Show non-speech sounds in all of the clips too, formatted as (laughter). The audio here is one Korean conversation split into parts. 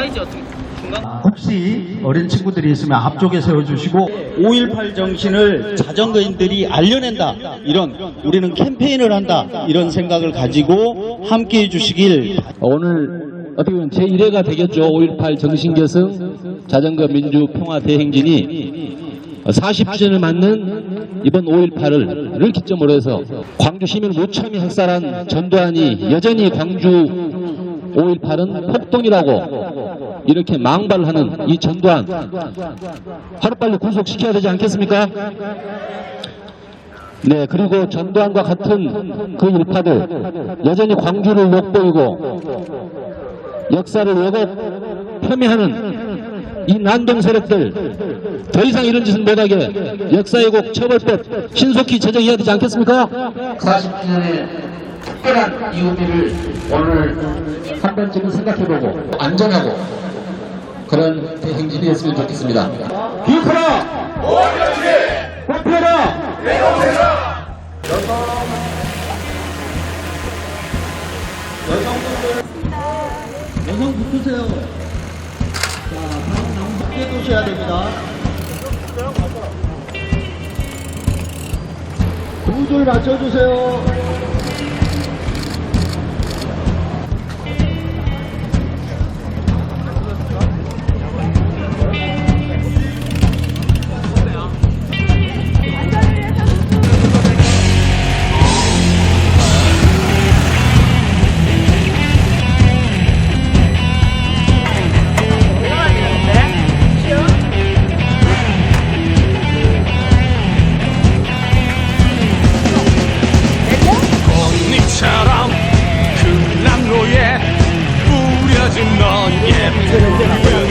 사이즈 어떻게 중간? 혹시 어린 친구들이 있으면 앞쪽에 세워주시고 5.18 정신을 자전거인들이 알려낸다. 이런 우리는 캠페인을 한다. 이런 생각을 가지고 함께 해 주시길 오늘 어떻게 보면 제1회가 되겠죠. 5.18 정신계승 자전거 민주평화 대행진이 40주년을 맞는 이번 5.18을 기점으로 해서 광주 시민 무참히 학살한 전두환이 여전히 광주 5.18은 폭동이라고 이렇게 망발을 하는 이 전두환 하루빨리 구속시켜야 되지 않겠습니까? 네, 그리고 전두환과 같은 그 일파들 여전히 광주를 욕보이고 역사를 왜곡 폄훼하는 이 난동 세력들 더 이상 이런 짓은 못하게 역사왜곡 처벌법 신속히 제정해야 되지 않겠습니까? 40주년의 특별한 이유들을 오늘 한 번쯤은 생각해보고 안전하고 그런 대행진이 됐으면 좋겠습니다. 기억하라! 공표하라! 여성 붙으세요. 자, 다음 나무 밖에 두셔야 됩니다. 두줄 맞춰주세요. 너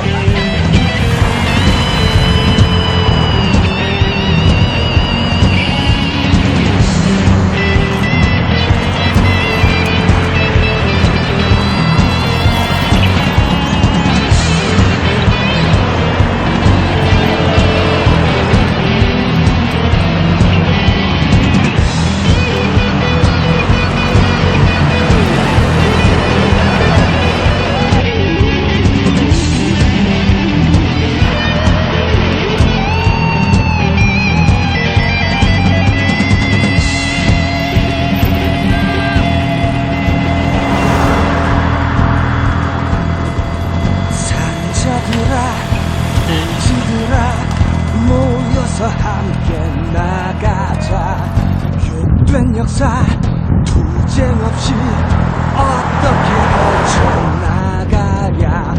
마 인지들아 모여서 함께 나가자. 욕된 역사 투쟁 없이 어떻게 헤쳐나가랴.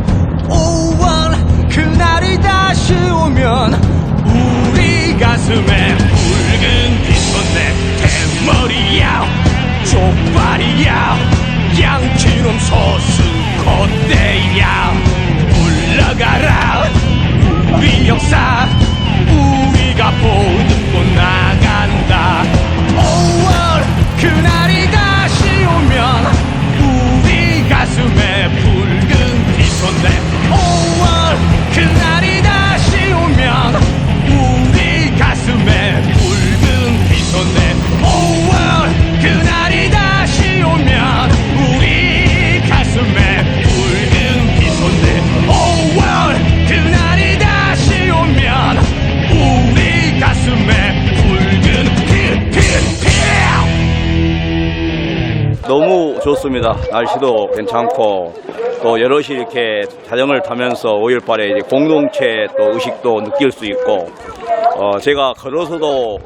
5월 그날이 다시 오면 우리 가슴에 붉은 비손내 대머리야 족발이야. 양치놈 소스 콧대 좋습니다. 날씨도 괜찮고 또 여럿이 이렇게 자전거를 타면서 5.18의 이제 공동체 또 의식도 느낄 수 있고 어, 어, 제가 걸어서도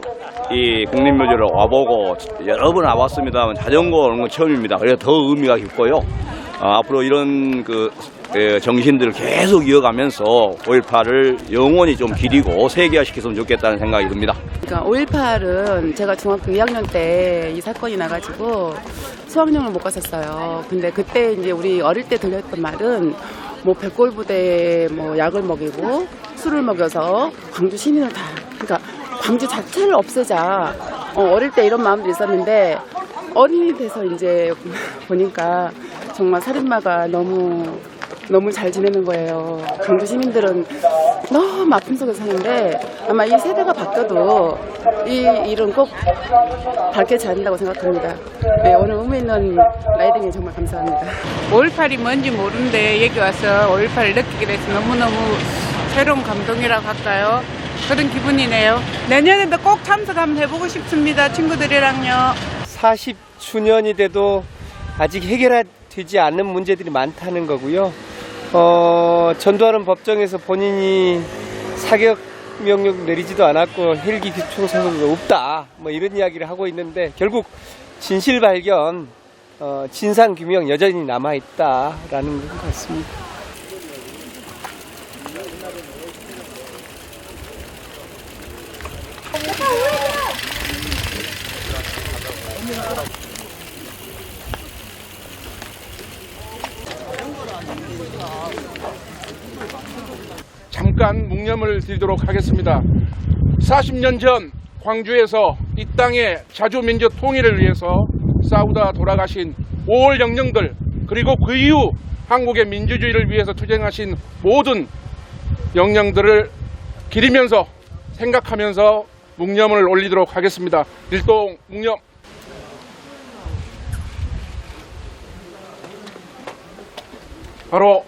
이 국립묘지를 와보고 여러 번 와봤습니다만 자전거 오는 건 처음입니다. 그래서 더 의미가 깊고요. 어, 앞으로 이런 그 에, 정신들을 계속 이어가면서 5.18을 영원히 좀 기리고 세계화시켰으면 좋겠다는 생각이 듭니다. 그러니까 5.18은 제가 중학교 2학년 때 이 사건이 나가지고 수학여행을 못 갔었어요. 근데 그때 이제 우리 어릴 때 들렸던 말은 뭐 백골부대에 뭐 약을 먹이고 술을 먹여서 광주 시민을 다 그러니까 광주 자체를 없애자 어, 어릴 때 이런 마음도 있었는데 어린이 돼서 이제 (laughs) 보니까 정말 살인마가 너무 너무 잘 지내는 거예요. 광주 시민들은 너무 아픔 속에 사는데 아마 이 세대가 바뀌어도 이 일은 꼭 밝혀져야 한다고 생각합니다. 네, 오늘 의미 있는 라이딩에 정말 감사합니다. 5.18이 뭔지 모르는데 여기 와서 5.18을 느끼게 돼서 너무너무 새로운 감동이라고 할까요? 그런 기분이네요. 내년에도 꼭 참석 한번 해보고 싶습니다. 친구들이랑요. 40주년이 돼도 아직 해결 되지 않는 문제들이 많다는 거고요. 어, 전두환은 법정에서 본인이 사격 명령 내리지도 않았고 헬기 기총 사고도 없다. 뭐 이런 이야기를 하고 있는데 결국 진실 발견, 어, 진상 규명 여전히 남아 있다라는 것 같습니다. 묵념을 드리도록 하겠습니다. 40년 전 광주에서 이 땅의 자주민족 통일을 위해서 싸우다 돌아가신 5월 영령들 그리고 그 이후 한국의 민주주의를 위해서 투쟁하신 모든 영령들을 기리면서 생각하면서 묵념을 올리도록 하겠습니다. 일동 묵념 바로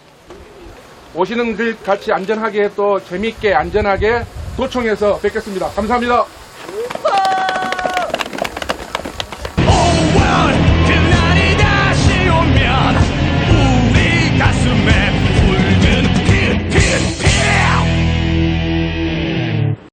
오시는 길 같이 안전하게 또 재미있게 안전하게 도청해서 뵙겠습니다. 감사합니다.